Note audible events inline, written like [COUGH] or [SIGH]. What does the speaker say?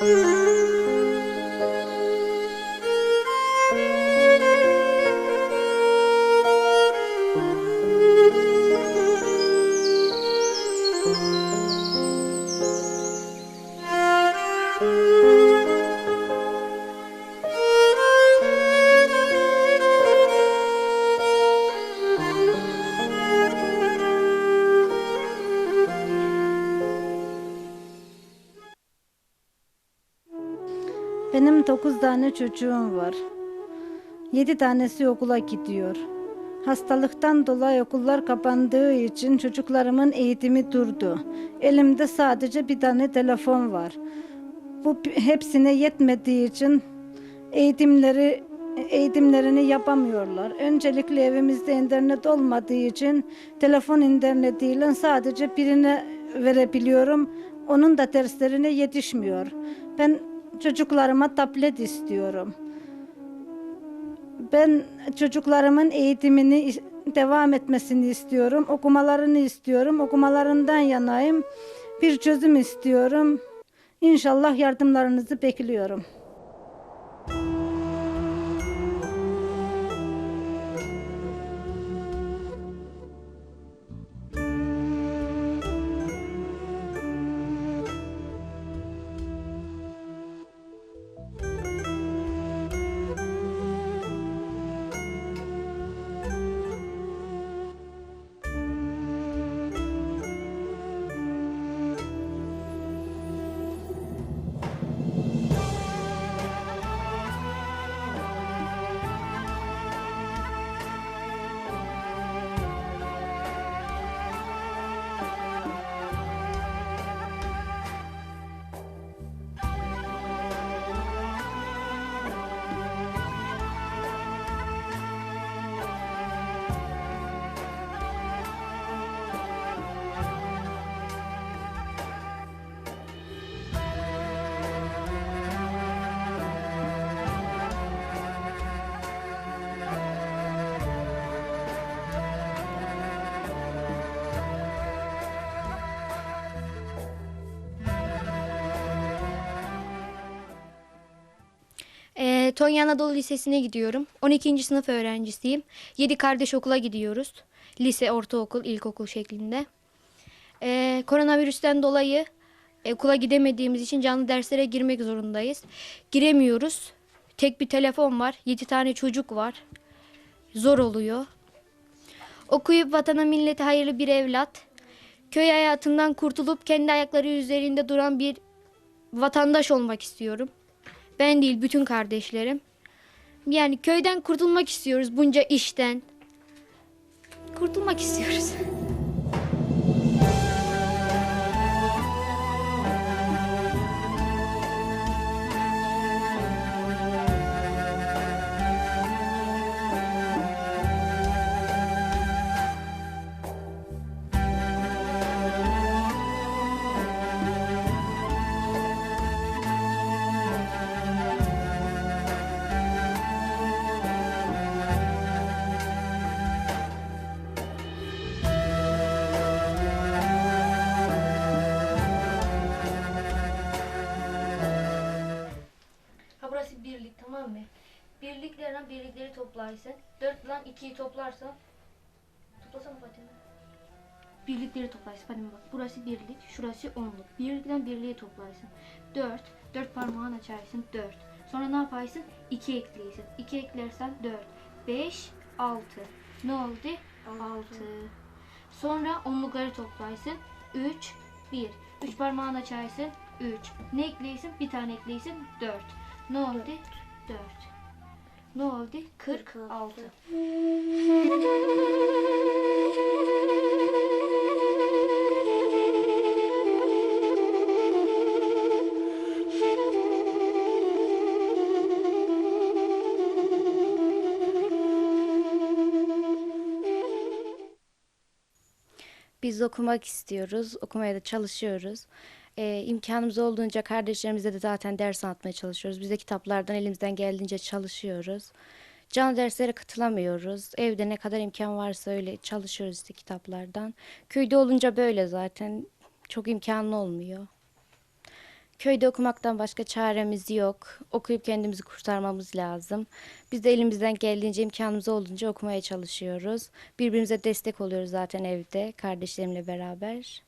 Oh. [LAUGHS] Benim 9 tane çocuğum var. 7 tanesi okula gidiyor. Hastalıktan dolayı okullar kapandığı için çocuklarımın eğitimi durdu. Elimde sadece bir tane telefon var. Bu hepsine yetmediği için eğitimleri eğitimlerini yapamıyorlar. Öncelikle evimizde internet olmadığı için telefon internetiyle sadece birine verebiliyorum. Onun da derslerine yetişmiyor. Ben çocuklarıma tablet istiyorum. Ben çocuklarımın eğitimini devam etmesini istiyorum. Okumalarını istiyorum. Okumalarından yanayım. Bir çözüm istiyorum. İnşallah yardımlarınızı bekliyorum. Tonya Anadolu Lisesi'ne gidiyorum. 12. sınıf öğrencisiyim. 7 kardeş okula gidiyoruz. Lise, ortaokul, ilkokul şeklinde. Ee, koronavirüsten dolayı e, okula gidemediğimiz için canlı derslere girmek zorundayız. Giremiyoruz. Tek bir telefon var. 7 tane çocuk var. Zor oluyor. Okuyup vatana millete hayırlı bir evlat. Köy hayatından kurtulup kendi ayakları üzerinde duran bir vatandaş olmak istiyorum. Ben değil bütün kardeşlerim. Yani köyden kurtulmak istiyoruz bunca işten. Kurtulmak istiyoruz. [LAUGHS] birlik tamam mı? Birliklerden birlikleri toplarsın. Dört lan ikiyi toplarsan. Toplasana Fatime. Birlikleri toplarsın Fatime bak. Burası birlik, şurası onluk. Birlikten birliğe toplarsın. Dört. Dört parmağını açarsın. Dört. Sonra ne yaparsın? İki eklersin. İki eklersen dört. Beş, altı. Ne oldu? Altı. Sonra onlukları toplarsın. Üç, bir. Üç parmağını açarsın. Üç. Ne ekleysin? Bir tane ekleysin. Dört. Ne oldu? Dört. Ne oldu? Kırk altı. Biz okumak istiyoruz. Okumaya da çalışıyoruz. Ee, imkanımız olduğunca kardeşlerimize de zaten ders anlatmaya çalışıyoruz. Biz de kitaplardan elimizden geldiğince çalışıyoruz. Canlı derslere katılamıyoruz. Evde ne kadar imkan varsa öyle çalışıyoruz işte kitaplardan. Köyde olunca böyle zaten çok imkanlı olmuyor. Köyde okumaktan başka çaremiz yok. Okuyup kendimizi kurtarmamız lazım. Biz de elimizden geldiğince, imkanımız olduğunca okumaya çalışıyoruz. Birbirimize destek oluyoruz zaten evde kardeşlerimle beraber.